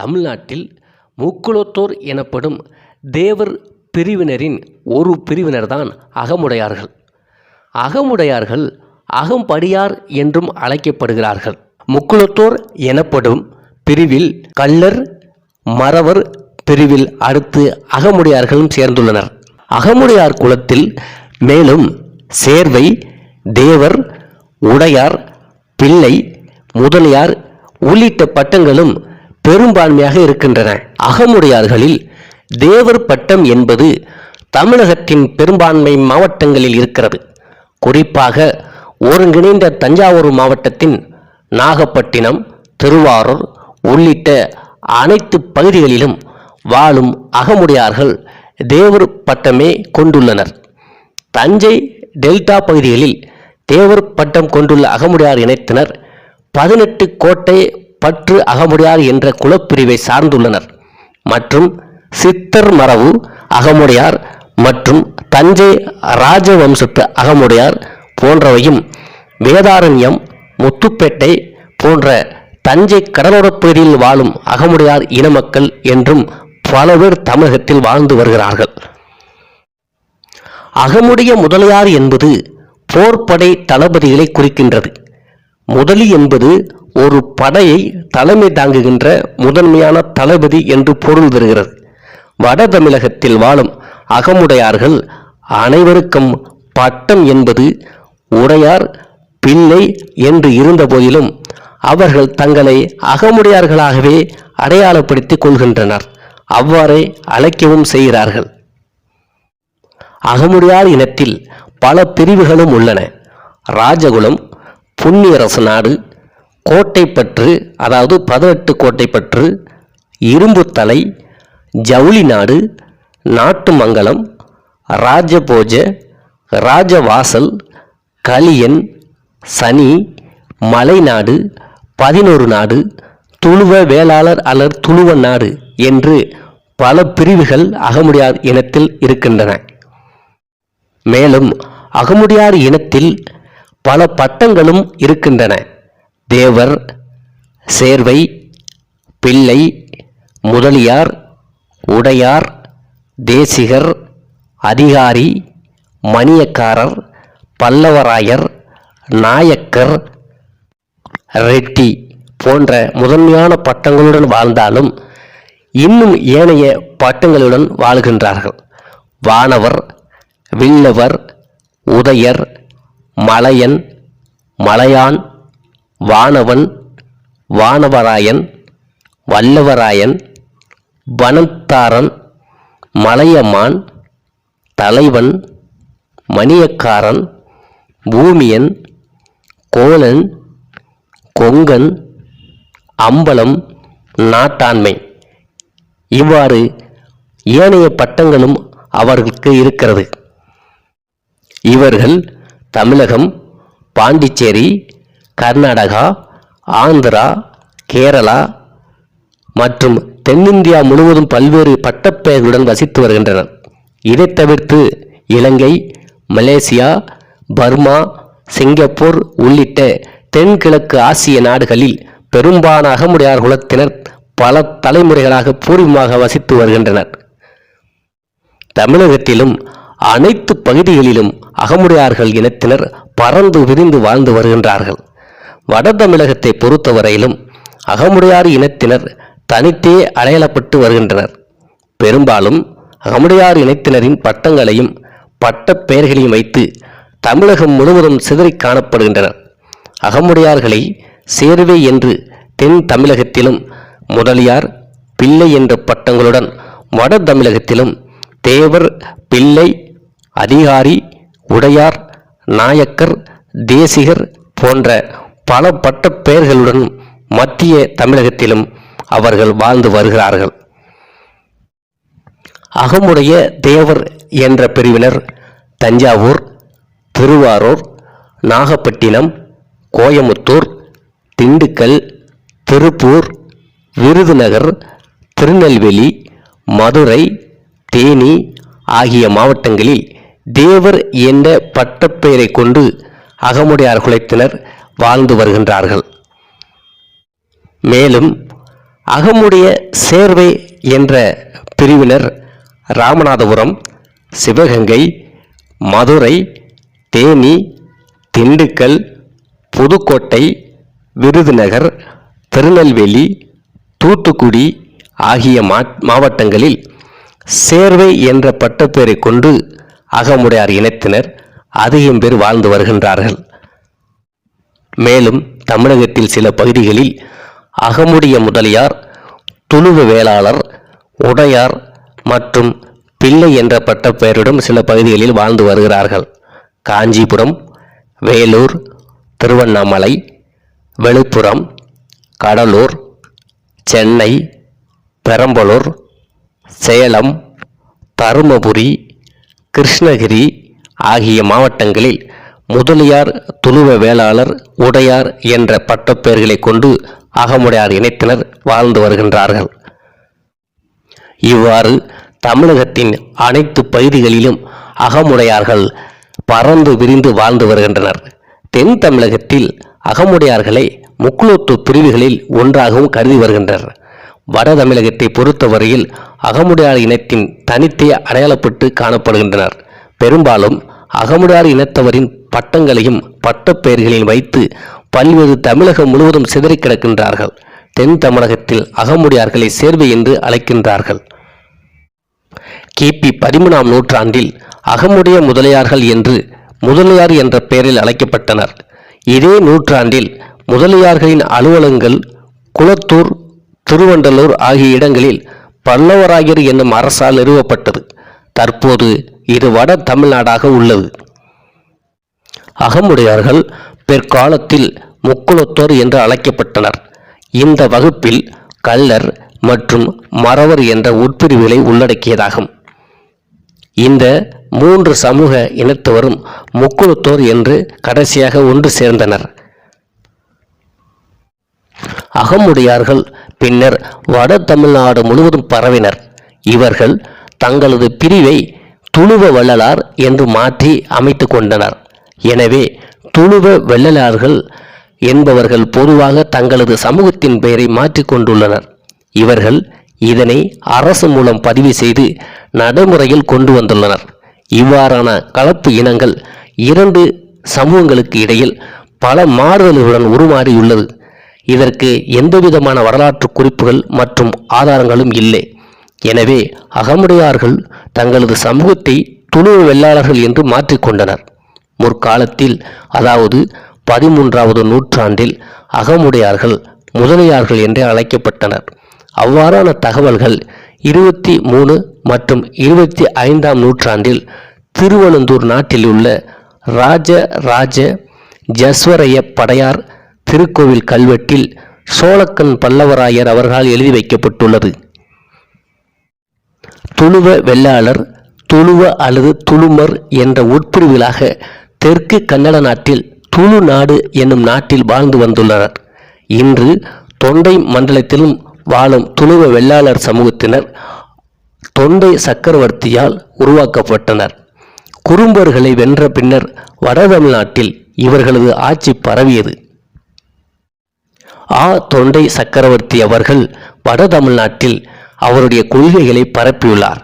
தமிழ்நாட்டில் முக்குளத்தோர் எனப்படும் தேவர் பிரிவினரின் ஒரு பிரிவினர்தான் அகமுடையார்கள். அகமுடையார்கள் அகம்படியார் என்றும் அழைக்கப்படுகிறார்கள். முக்குளத்தோர் எனப்படும் பிரிவில் கள்ளர் மறவர் பிரிவில் அடுத்து அகமுடையார்களும் சேர்ந்துள்ளனர். அகமுடையார் குலத்தில் மேலும் சேர்வை தேவர் உடையார் பிள்ளை முதலியார் உள்ளிட்ட பட்டங்களும் பெரும்பான்மையாக இருக்கின்றன. அகமுடையார்களில் தேவர் பட்டம் என்பது தமிழகத்தின் பெரும்பான்மை மாவட்டங்களில் இருக்கிறது. குறிப்பாக ஒருங்கிணைந்த தஞ்சாவூர் மாவட்டத்தின் நாகப்பட்டினம் திருவாரூர் உள்ளிட்ட அனைத்து பகுதிகளிலும் வாழும் அகமுடையார்கள் தேவர் பட்டமே கொண்டுள்ளனர். தஞ்சை டெல்டா பகுதிகளில் தேவர் பட்டம் கொண்டுள்ள அகமுடையார் இனத்தினர் பதினெட்டு கோட்டை பற்று அகமுடையார் என்ற குலப்பிரிவை சார்ந்துள்ளனர். மற்றும் சித்தர் மரபு அகமுடையார் மற்றும் தஞ்சை ராஜவம்சத்து அகமுடையார் போன்றவையும் வேதாரண்யம் முத்துப்பேட்டை போன்ற தஞ்சை கடலோரப் பகுதியில் வாழும் அகமுடையார் இன மக்கள் என்றும் பல பேர் தமிழகத்தில் வாழ்ந்து வருகிறார்கள். அகமுடைய முதலியார் என்பது போர்படை தளபதிகளை குறிக்கின்றது. முதலி என்பது ஒரு படையை தலைமை தாங்குகின்ற முதன்மையான தளபதி என்று பொருள் பெறுகிறது. வட தமிழகத்தில் வாழும் அகமுடையார்கள் அனைவருக்கும் பட்டம் என்பது உடையார் பிள்ளை என்று இருந்த போதிலும் அவர்கள் தங்களை அகமுடையார்களாகவே அடையாளப்படுத்திக் கொள்கின்றனர். அவ்வாறே அழைக்கவும் செய்கிறார்கள். அகமுடையார் இனத்தில் பல பிரிவுகளும் உள்ளன. ராஜகுலம் புண்ணியரசு நாடு கோட்டைப்பற்று அதாவது பதினெட்டு கோட்டைப்பற்று இரும்புத்தலை ஜவுளி நாடு நாட்டு மங்கலம் ராஜபோஜ ராஜவாசல் கலியன் சனி மலைநாடு பதினோரு நாடு துளுவ வேளாளர் அல்லர் துளுவ நாடு என்று பல பிரிவுகள் அகமுடையார் இனத்தில் இருக்கின்றன. மேலும் அகமுடையார் இனத்தில் பல பட்டங்களும் இருக்கின்றன. தேவர் சேர்வை பிள்ளை முதலியார் உடையார் தேசிகர் அதிகாரி மணியக்காரர் பல்லவராயர் நாயக்கர் ரெட்டி போன்ற முதன்மையான பட்டங்களுடன் வாழ்ந்தாலும் இன்னும் ஏனைய பட்டங்களுடன் வாழ்கின்றார்கள். வானவர் வில்லவர் உதயர் மலையன் மலையான் வானவன் வானவராயன் வல்லவராயன் வனத்தாரன் மலையம்மான் தலைவன் மணியக்காரன் பூமியன் கோலன் கொங்கன் அம்பலம் நாட்டாண்மை. இவ்வாறு ஏனைய பட்டங்களும் அவர்களுக்கு இருக்கிறது. இவர்கள் தமிழகம் பாண்டிச்சேரி கர்நாடகா ஆந்திரா கேரளா மற்றும் தென்னிந்தியா முழுவதும் பல்வேறு பட்டப்பெயர்களுடன் வசித்து வருகின்றனர். இதைத் தவிர்த்து இலங்கை மலேசியா பர்மா சிங்கப்பூர் உள்ளிட்ட தென்கிழக்கு ஆசிய நாடுகளில் பெரும்பாலான அகமுடையார் குலத்தினர் பல தலைமுறைகளாக பூர்வமாக வசித்து வருகின்றனர். தமிழகத்திலும் அனைத்து பகுதிகளிலும் அகமுடையார்கள் இனத்தினர் பறந்து விரிந்து வாழ்ந்து வருகின்றார்கள். வட தமிழகத்தை பொறுத்தவரையிலும் அகமுடையார் இனத்தினர் தனித்தே அடையாளப்பட்டு வருகின்றனர். பெரும்பாலும் அகமுடையார் இனத்தினரின் பட்டங்களையும் பட்ட பெயர்களையும் வைத்து தமிழகம் முழுவதும் சிதறிக் காணப்படுகின்றனர். அகமுடையார்களை சேர்வை என்று தென் தமிழகத்திலும் முதலியார் பிள்ளை என்ற பட்டங்களுடன் வட தமிழகத்திலும் தேவர் பிள்ளை அதிகாரி உடையார் நாயக்கர் தேசிகர் போன்ற பல பட்ட பெயர்களுடன் மத்திய தமிழகத்திலும் அவர்கள் வாழ்ந்து வருகிறார்கள். அகமுடைய தேவர் என்ற பிரிவினர் தஞ்சாவூர் திருவாரூர் நாகப்பட்டினம் கோயமுத்தூர் திண்டுக்கல் திருப்பூர் விருதுநகர் திருநெல்வேலி மதுரை தேனி ஆகிய மாவட்டங்களில் தேவர் என்ற பட்டப்பெயரை கொண்டு அகமுடையார் குலத்தினர் வாழ்ந்து வருகின்றார்கள். மேலும் அகமுடைய சேர்வை என்ற பிரிவினர் ராமநாதபுரம் சிவகங்கை மதுரை தேனி திண்டுக்கல் புதுக்கோட்டை விருதுநகர் திருநெல்வேலி தூத்துக்குடி ஆகிய மா மாவட்டங்களில் சேர்வை என்ற பட்டப்பெயரை கொண்டு அகமுடையார் இனத்தினர் அதிகம் பேர் வாழ்ந்து வருகின்றார்கள். மேலும் தமிழகத்தில் சில பகுதிகளில் அகமுடைய முதலியார் துளுவ வேளாளர் உடையார் மற்றும் பிள்ளை என்ற பட்ட பெயரிடம் சில பகுதிகளில் வாழ்ந்து வருகிறார்கள். காஞ்சிபுரம் வேலூர் திருவண்ணாமலை விழுப்புரம் கடலூர் சென்னை பெரம்பலூர் சேலம் தருமபுரி கிருஷ்ணகிரி ஆகிய மாவட்டங்களில் முதலியார் துளுவ வேளாளர் உடையார் என்ற பட்டப்பெயர்களை கொண்டு அகமுடையார் இனத்தினர் வாழ்ந்து வருகின்றார்கள். இவ்வாறு தமிழகத்தின் அனைத்து பகுதிகளிலும் அகமுடையார்கள் பறந்து விரிந்து வாழ்ந்து வருகின்றனர். தென் தமிழகத்தில் அகமுடையார்களை முக்குளத்து பிரிவுகளில் ஒன்றாகவும் கருதி வருகின்றனர். வட தமிழகத்தை பொறுத்தவரையில் அகமுடையார் இனத்தின் தனித்தே அடையாளப்பட்டு காணப்படுகின்றனர். பெரும்பாலும் அகமுடையார் இனத்தவரின் பட்டங்களையும் பட்டப்பெயர்களையும் வைத்து பல்வேறு தமிழகம் முழுவதும் சிதறி கிடக்கின்றார்கள். தென் தமிழகத்தில் அகமுடையார்களை சேர்வை என்று அழைக்கின்றார்கள். கிபி பதிமூணாம் நூற்றாண்டில் அகமுடைய முதலியார்கள் என்று முதலியார் என்ற பெயரில் அழைக்கப்பட்டனர். இதே நூற்றாண்டில் முதலியார்களின் அலுவலகங்கள் குளத்தூர் திருவண்டலூர் ஆகிய இடங்களில் பல்லவராயர் என்னும் அரசால் நிறுவப்பட்டது. தற்போது இது வட தமிழ்நாடாக உள்ளது. அகமுடையார்கள் பிற்காலத்தில் முக்குளத்தோர் என்று அழைக்கப்பட்டனர். இந்த வகுப்பில் கள்ளர் மற்றும் மறவர் என்ற உட்பிரிவுகளை உள்ளடக்கியதாகும். இந்த மூன்று சமூக இனத்தவரும் முக்குளத்தோர் என்று கடைசியாக ஒன்று சேர்ந்தனர். அகமுடையார்கள் பின்னர் வட தமிழ்நாடு முழுவதும் பரவினர். இவர்கள் தங்களது பிரிவை துளுவ வள்ளலார் என்று மாற்றி அமைத்து கொண்டனர். எனவே துளுவ வெள்ளலார்கள் என்பவர்கள் பொதுவாக தங்களது சமூகத்தின் பெயரை மாற்றிக்கொண்டுள்ளனர் இவர்கள் இதனை அரசு மூலம் பதிவு செய்து நடைமுறையில் கொண்டு வந்துள்ளனர். இவ்வாறான கலப்பு இனங்கள் இரண்டு சமூகங்களுக்கு இடையில் பல மாறுதல்களுடன் உருமாறியுள்ளது. இதற்கு எந்தவிதமான வரலாற்று குறிப்புகள் மற்றும் ஆதாரங்களும் இல்லை. எனவே அகமுடையார்கள் தங்களது சமூகத்தை துணு வெள்ளாளர்கள் என்று மாற்றிக்கொண்டனர் முற்காலத்தில் அதாவது பதிமூன்றாவது நூற்றாண்டில் அகமுடையார்கள் முதலியார்கள் என்றே அழைக்கப்பட்டனர். அவ்வாறான தகவல்கள் இருபத்தி மூணு மற்றும் இருபத்தி ஐந்தாம் நூற்றாண்டில் திருவனந்தூர் நாட்டில் உள்ள ராஜ ராஜ ஜஸ்வரைய படையார் திருக்கோவில் கல்வெட்டில் சோழக்கன் பல்லவராயர் அவர்களால் எழுதி வைக்கப்பட்டுள்ளது. துளுவ வெள்ளாளர் துளுவ அல்லது துளுமர் என்ற உட்பிரிவிலாக தெற்கு கன்னட நாட்டில் துளு நாடு என்னும் நாட்டில் வாழ்ந்து வந்துள்ளனர். இன்று தொண்டை மண்டலத்திலும் வாழும் துளுவ வெள்ளாளர் சமூகத்தினர் தொண்டை சக்கரவர்த்தியால் உருவாக்கப்பட்டனர். குறும்பர்களை வென்ற பின்னர் வட தமிழ்நாட்டில் இவர்களது ஆட்சி பரவியது. ஆ தொண்டை சக்கரவர்த்தி அவர்கள் வட தமிழ்நாட்டில் அவருடைய கொள்கைகளை பரப்பியுள்ளார்.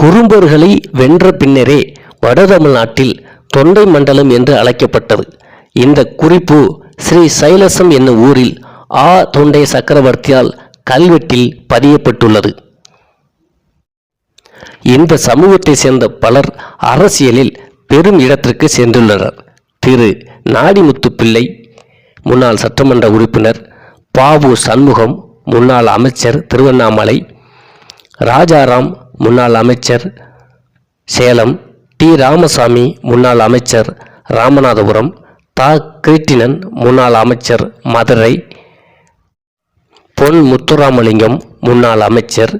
குறும்பர்களை வென்ற பின்னரே வட தமிழ்நாட்டில் தொண்டை மண்டலம் என்று அழைக்கப்பட்டது. இந்த குறிப்பு ஸ்ரீ சைலசம் என்னும் ஊரில் ஆ தொண்டை சக்கரவர்த்தியால் கல்வெட்டில் பதியப்பட்டுள்ளது. இந்த சமூகத்தை சேர்ந்த பலர் அரசியலில் பெரும் இடத்திற்கு சென்றுள்ளனர் திரு. நாடிமுத்து பிள்ளை முன்னாள் சட்டமன்ற உறுப்பினர் பாபு சண்முகம் முன்னாள் அமைச்சர் திருவண்ணாமலை ராஜாராம் முன்னாள் அமைச்சர் சேலம் டி. ராமசாமி முன்னாள் அமைச்சர் ராமநாதபுரம் தா. கிருட்டினன் முன்னாள் அமைச்சர் மதுரை பொன் முத்துராமலிங்கம் முன்னாள் அமைச்சர்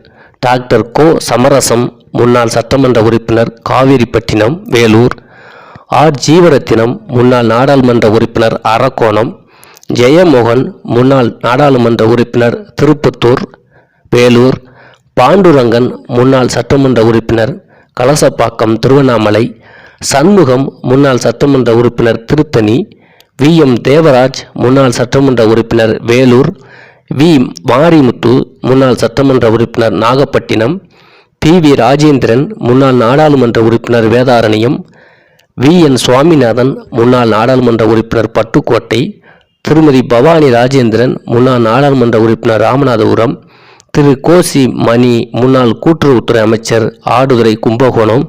டாக்டர் கோ. சமரசம் முன்னாள் சட்டமன்ற உறுப்பினர் காவேரிப்பட்டினம் வேலூர் ஆர். ஜீவரத்தினம் முன்னாள் நாடாளுமன்ற உறுப்பினர் அரக்கோணம் ஜெயமோகன் முன்னாள் நாடாளுமன்ற உறுப்பினர் திருப்பத்தூர் வேலூர் பாண்டுரங்கன் முன்னாள் சட்டமன்ற உறுப்பினர் கலசப்பாக்கம் திருவண்ணாமலை சண்முகம் முன்னாள் சட்டமன்ற உறுப்பினர் திருத்தணி வி. எம். தேவராஜ் முன்னாள் சட்டமன்ற உறுப்பினர் வேலூர் வி. மாரிமுத்து முன்னாள் சட்டமன்ற உறுப்பினர் நாகப்பட்டினம் பி வி. ராஜேந்திரன் முன்னாள் நாடாளுமன்ற உறுப்பினர் வேதாரண்யம் வி. என். சுவாமிநாதன் முன்னாள் நாடாளுமன்ற உறுப்பினர் பட்டுக்கோட்டை திருமதி பவானி ராஜேந்திரன் முன்னாள் நாடாளுமன்ற உறுப்பினர் ராமநாதபுரம் திரு கோசி மணி முன்னாள் கூட்டுறவுத்துறை அமைச்சர் ஆடுதுறை கும்பகோணம்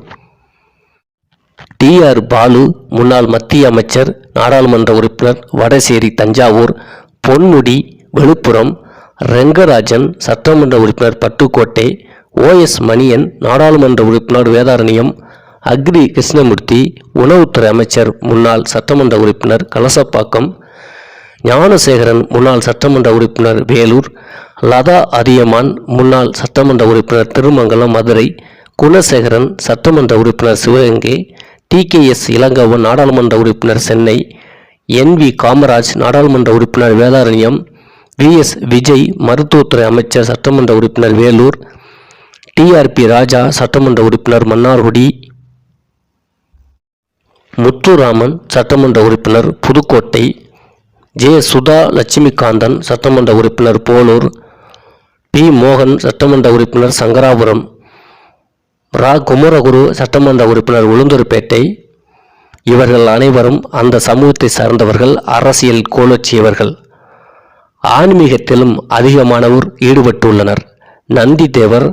டி ஆர் பாலு முன்னாள் மத்திய அமைச்சர் நாடாளுமன்ற உறுப்பினர் வடசேரி தஞ்சாவூர் பொன்முடி விழுப்புரம் ரெங்கராஜன் சட்டமன்ற உறுப்பினர் பட்டுக்கோட்டை ஓஎஸ் மணியன் நாடாளுமன்ற உறுப்பினர் வேதாரண்யம் அக்ரி கிருஷ்ணமூர்த்தி உணவுத்துறை அமைச்சர் முன்னாள் சட்டமன்ற உறுப்பினர் கலசப்பாக்கம் ஞானசேகரன் முன்னாள் சட்டமன்ற உறுப்பினர் வேலூர் லதா அதியமான் முன்னாள் சட்டமன்ற உறுப்பினர் திருமங்கலம் மதுரை குணசேகரன் சட்டமன்ற உறுப்பினர் Sivaganga T K S Elangovan நாடாளுமன்ற உறுப்பினர் சென்னை என் வி காமராஜ் நாடாளுமன்ற உறுப்பினர் வேதாரண்யம் வி எஸ் விஜய் மருத்துவத்துறை அமைச்சர் சட்டமன்ற உறுப்பினர் வேலூர் டிஆர்பி ராஜா சட்டமன்ற உறுப்பினர் மன்னார்குடி முத்துராமன் சட்டமன்ற உறுப்பினர் புதுக்கோட்டை ஜே. சுதா லட்சுமிகாந்தன் சட்டமன்ற உறுப்பினர் போலூர் பி. மோகன் சட்டமன்ற உறுப்பினர் சங்கராபுரம் ரா. குமரகுரு சட்டமன்ற உறுப்பினர் உளுந்தூர்பேட்டை. இவர்கள் அனைவரும் அந்த சமூகத்தை சார்ந்தவர்கள் அரசியல் கோலச்சியவர்கள். ஆன்மீகத்திலும் அதிகமானோர் ஈடுபட்டுள்ளனர். நந்தி தேவர்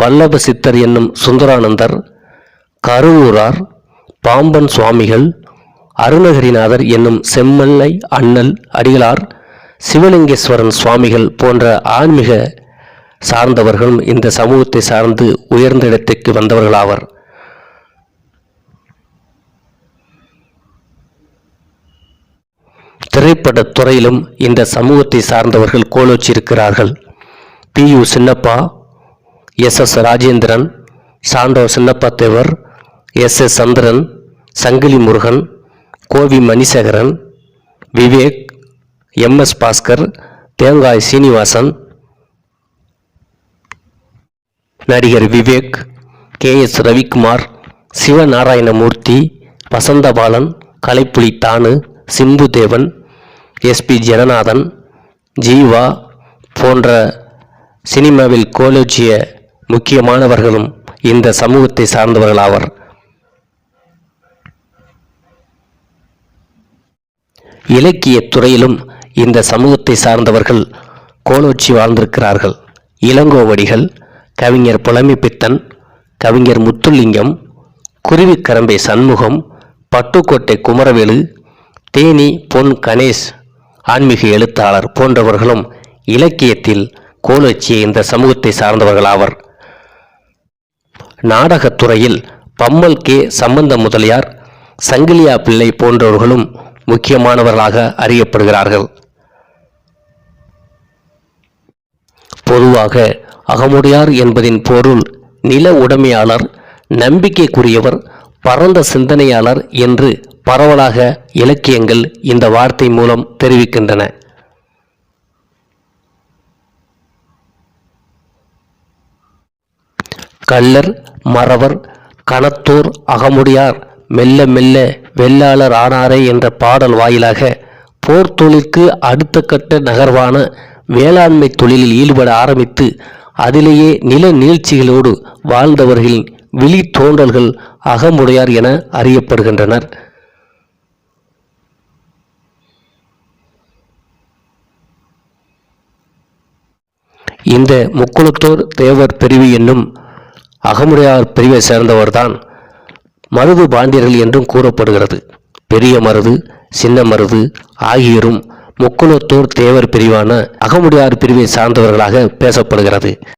வல்லப சித்தர் என்னும் சுந்தரானந்தர் கருவூரார் பாம்பன் சுவாமிகள் அருணகிரிநாதர் என்னும் செம்மல்லை அண்ணல் அடிகளார் சிவலிங்கேஸ்வரன் சுவாமிகள் போன்ற ஆன்மீக சார்ந்தவர்களும் இந்த சமூகத்தை சார்ந்து உயர்ந்த இடத்திற்கு வந்தவர்களாவர். திரைப்படத் துறையிலும் இந்த சமூகத்தை சார்ந்தவர்கள் கோலோச்சிருக்கிறார்கள் P U Chinnappa S S Rajendran Sando Chinnappa Devar S S Chandran Sangili Murugan Kovi Manisekaran Vivek M. S. Bhaskar Thengai Srinivasan நடிகர் Vivek K. S. Ravikumar Sivanarayanamurthy Vasanthabalan Kalaipuli Thanu Chimbudevan SP Jananathan Jeeva போன்ற சினிமாவில் கோலோச்சிய முக்கியமானவர்களும் இந்த சமூகத்தை சார்ந்தவர்களாவர் இலக்கியத் துறையிலும் இந்த சமூகத்தை சார்ந்தவர்கள் கோலோச்சி வாழ்ந்திருக்கிறார்கள். இளங்கோவடிகள் கவிஞர் புலமை பித்தன் கவிஞர் முத்துலிங்கம் குருவிக்கரம்பை சண்முகம் பட்டுக்கோட்டை குமரவேலு தேனி பொன் கணேஷ் ஆன்மீக எழுத்தாளர் போன்றவர்களும் இலக்கியத்தில் கோலோச்சிய இந்த சமூகத்தை சார்ந்தவர்களாவர் நாடகத்துறையில் பம்மல் கே சம்பந்த முதலியார் சங்கிலியா பிள்ளை போன்றவர்களும் முக்கியமானவர்களாக அறியப்படுகிறார்கள். பொதுவாக அகமுடையார் என்பதின் பொருள் நில உடைமையாளர் நம்பிக்கைக்குரியவர் பரந்த சிந்தனையாளர் என்று பரவலாக இலக்கியங்கள் இந்த வார்த்தை மூலம் தெரிவிக்கின்றன. கள்ளர் மறவர் கணத்தூர் அகமுடையார் மெல்ல மெல்ல வெள்ளாளர் ஆனாரே என்ற பாடல் வாயிலாக போர் தொழிற்கு அடுத்த கட்ட நகர்வான வேளாண்மை தொழிலில் ஈடுபட ஆரம்பித்து அதிலேயே நில நீழ்ச்சிகளோடு வாழ்ந்தவர்களின் விழி தோன்றல்கள் அகமுடையார் என அறியப்படுகின்றனர். இந்த முக்குளத்தோர் தேவர் பிரிவு என்னும் அகமுடையார் பிரிவை சேர்ந்தவர்தான் மருது பாண்டியர்கள் என்றும் கூறப்படுகிறது. பெரிய மருது சின்ன மருது ஆகியோரும் முக்குலத்தூர் தேவர் பிரிவான அகமுடையார் பிரிவை சார்ந்தவர்களாக பேசப்படுகிறது.